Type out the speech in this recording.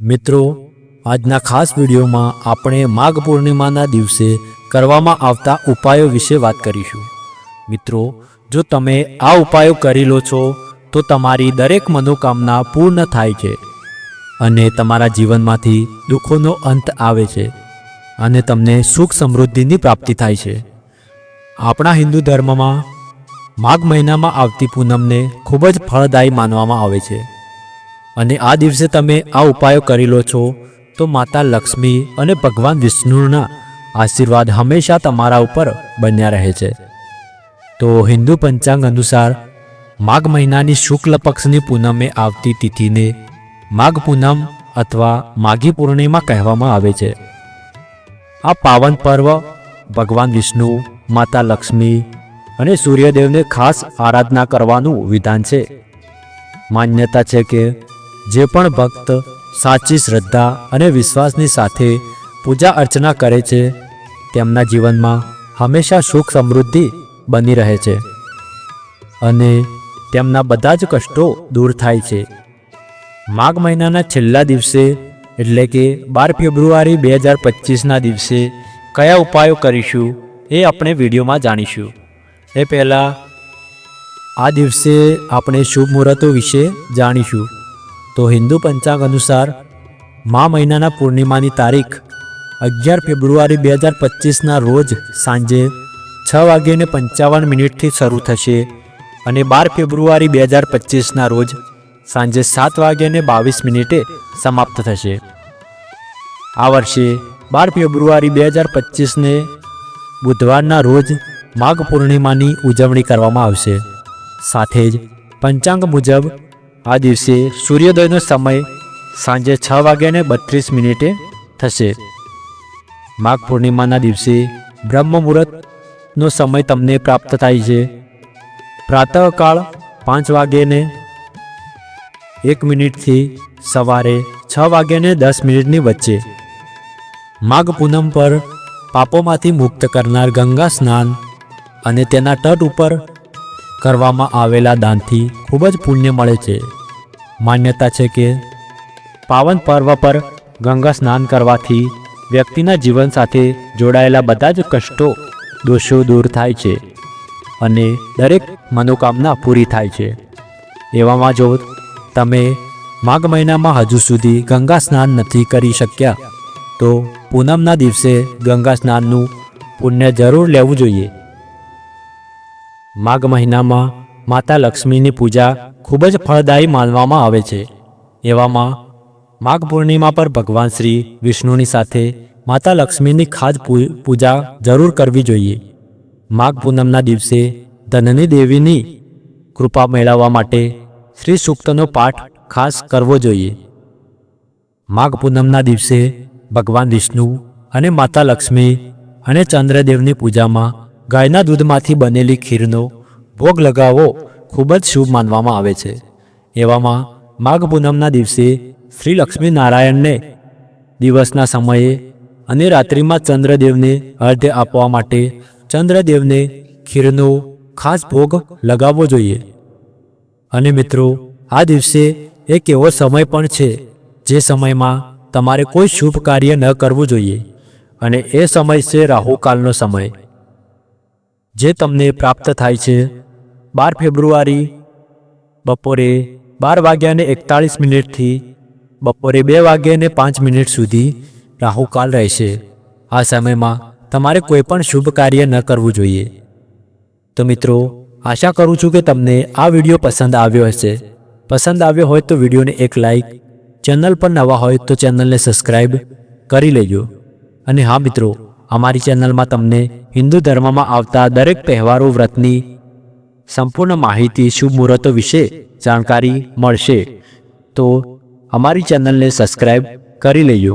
મિત્રો, આજના ખાસ વિડીયોમાં આપણે માઘ પૂર્ણિમાના દિવસે કરવામાં આવતા ઉપાયો વિશે વાત કરીશું. મિત્રો, જો તમે આ ઉપાયો કરી લો છો, તો તમારી દરેક મનોકામના પૂર્ણ થાય છે અને તમારા જીવનમાંથી દુઃખોનો અંત આવે છે અને તમને સુખ સમૃદ્ધિની પ્રાપ્તિ થાય છે. આપણા હિન્દુ ધર્મમાં માઘ મહિનામાં આવતી પૂનમને ખૂબ જ ફળદાયી માનવામાં આવે છે. અને આ દિવસે તમે આ ઉપાયો કરી લો છો, તો માતા લક્ષ્મી અને ભગવાન વિષ્ણુના આશીર્વાદ હંમેશા તમારા ઉપર બન્યા રહે છે. તો હિન્દુ પંચાંગ અનુસાર, માઘ મહિનાની શુક્લ પક્ષની પૂનમે આવતી તિથિને માઘ પૂનમ અથવા માઘી પૂર્ણિમા કહેવામાં આવે છે. આ પાવન પર્વ ભગવાન વિષ્ણુ, માતા લક્ષ્મી અને સૂર્યદેવને ખાસ આરાધના કરવાનું વિધાન છે. માન્યતા છે કે જે પણ ભક્ત સાચી શ્રદ્ધા અને વિશ્વાસની સાથે પૂજા અર્ચના કરે છે, તેમના જીવનમાં હંમેશા સુખ સમૃદ્ધિ બની રહે છે અને તેમના બધા જ કષ્ટો દૂર થાય છે. માઘ મહિનાના છેલ્લા દિવસે, એટલે કે બાર ફેબ્રુઆરી બે હજાર પચીસના દિવસે, કયા ઉપાયો કરીશું એ આપણે વિડીયોમાં જાણીશું. એ પહેલાં આ દિવસે આપણે શુભ મુહૂર્તો વિશે જાણીશું. તો હિન્દુ પંચાંગ અનુસાર મા મહિનાના પૂર્ણિમાની તારીખ અગિયાર ફેબ્રુઆરી બે હજાર પચીસના રોજ સાંજે છ વાગ્યાને પંચાવન મિનિટથી શરૂ થશે અને બાર ફેબ્રુઆરી બે હજાર પચીસના રોજ સાંજે સાત વાગ્યાને બાવીસ મિનિટે સમાપ્ત થશે. આ વર્ષે બાર ફેબ્રુઆરી બે હજાર પચીસને બુધવારના રોજ માઘ પૂર્ણિમાની ઉજવણી કરવામાં આવશે. સાથે જ પંચાંગ મુજબ આ દિવસે સૂર્યોદયનો સમય સાંજે છ વાગ્યાને બત્રીસ મિનિટે થશે. માઘ પૂર્ણિમાના દિવસે બ્રહ્મ મુહૂર્તનો સમય તમને પ્રાપ્ત થાય છે. પ્રાતઃકાળ પાંચ વાગ્યાને એક મિનિટથી સવારે છ વાગ્યાને દસ મિનિટની વચ્ચે. માઘ પૂનમ પર પાપોમાંથી મુક્ત કરનાર ગંગા સ્નાન અને તેના તટ ઉપર કરવામાં આવેલા દાનથી ખૂબ જ પુણ્ય મળે છે. માન્યતા છે કે પાવન પર્વ પર ગંગા સ્નાન કરવાથી વ્યક્તિના જીવન સાથે જોડાયેલા બધા જ કષ્ટો, દોષો દૂર થાય છે અને દરેક મનોકામના પૂરી થાય છે. એવામાં જો તમે માઘ મહિનામાં હજુ સુધી ગંગા સ્નાન નથી કરી શક્યા તો પૂનમના દિવસે ગંગા સ્નાનનું પુણ્ય જરૂર લેવું જોઈએ. માઘ મહિનામાં માતા લક્ષ્મીની પૂજા ખૂબ જ ફળદાયી માનવામાં આવે છે. એવામાં માઘ પૂર્ણિમા પર ભગવાન શ્રી વિષ્ણુની સાથે માતા લક્ષ્મીની ખાસ પૂજા જરૂર કરવી જોઈએ. માઘ પૂનમના દિવસે ધનની દેવીની કૃપા મેળવવા માટે શ્રી સૂક્તનો પાઠ ખાસ કરવો જોઈએ. માઘ પૂનમના દિવસે ભગવાન વિષ્ણુ અને માતા લક્ષ્મી અને ચંદ્રદેવની પૂજામાં ગાયના દૂધમાંથી બનેલી ખીરનો ભોગ લગાવવો ખૂબ જ શુભ માનવામાં આવે છે. એવામાં માઘ પૂનમના દિવસે શ્રી લક્ષ્મીનારાયણને દિવસના સમયે અને રાત્રિમાં ચંદ્રદેવને અર્ધ્ય આપવા માટે ચંદ્રદેવને ખીરનો ખાસ ભોગ લગાવવો જોઈએ. અને મિત્રો, આ દિવસે એક એવો સમય પણ છે જે સમયમાં તમારે કોઈ શુભ કાર્ય ન કરવું જોઈએ. અને એ સમય છે રાહુકાલનો સમય. જે તમને પ્રાપ્ત થાય છે. બાર ફેબ્રુઆરી, બપોરે બાર વાગ્યાને એકતાળીસ મિનિટથી બપોરે બે વાગ્યાને પાંચ મિનિટ સુધી રાહુકાલ રહેશે. આ સમયમાં તમારે કોઈ પણ શુભ કાર્ય ન કરવું જોઈએ. તો મિત્રો, આશા કરું છું કે તમને આ વીડિયો પસંદ આવ્યો હશે. પસંદ આવ્યો હોય તો વિડીયોને એક લાઈક, ચેનલ પર નવા હોય તો ચેનલને સબસ્ક્રાઈબ કરી લેજો. અને હા મિત્રો અમારી ચેનલમાં તમને હિન્દુ ધર્મમાં આવતા દરેક તહેવારો વ્રતની સંપૂર્ણ માહિતી શુભ મુહૂર્તો વિશે જાણકારી મળશે. તો અમારી ચેનલને સબસ્ક્રાઈબ કરી લેજો.